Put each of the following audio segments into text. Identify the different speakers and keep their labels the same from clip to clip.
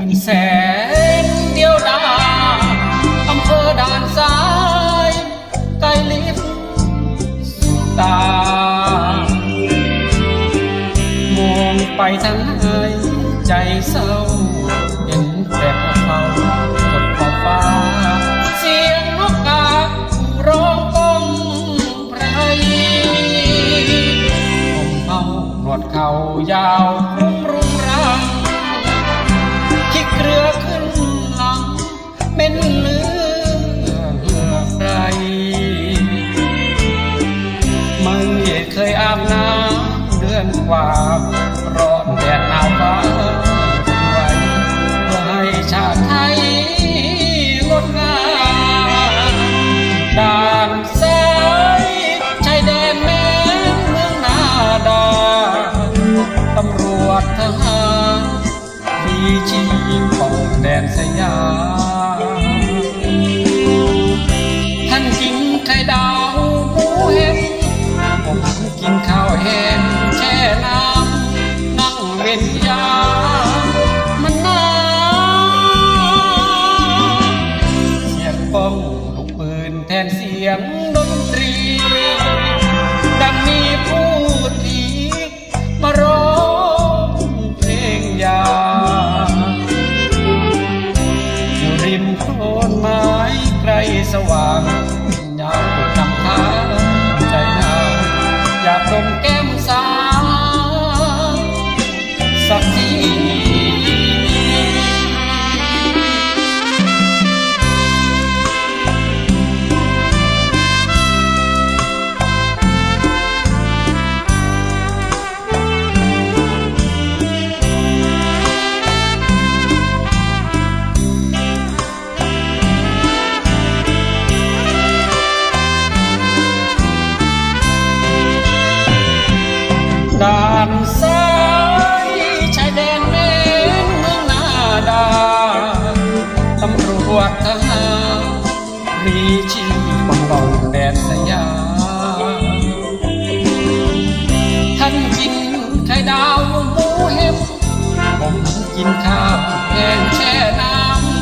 Speaker 1: มื่นแสนเดียวดาอำเภอด่านซ้ายไกลลิบสุตามองไปทางไหนใจเศร้า เห็นแต่พวกเขากดขอบฟ้า เสียงนกการ้องก้องไพรผมเมาหนวดเขายาว เเว้นยา มันหนาเสียงป้องลูกปืนแทนเสียงดนตรี ดังมีผู้ดีมาร้องเพลงยามอยู่ริมโคนไม้ไกลสว่าง ชีปกป้องแดนสยาม ท่านกินไข่ดาวหมูเห็บผมกินข้าวแกงแช่น้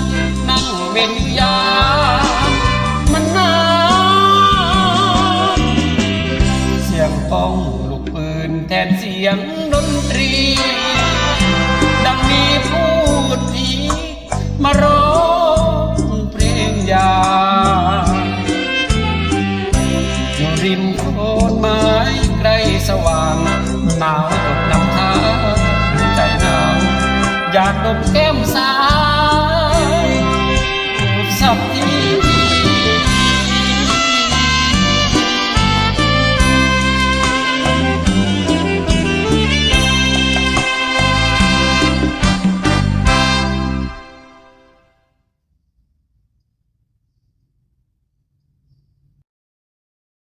Speaker 1: ำนั่งเว้นยามมันนาวเสียงป้องลูกปืนแทนเสียงดนตรี ดังมีผู้ดีมาร้อ ว่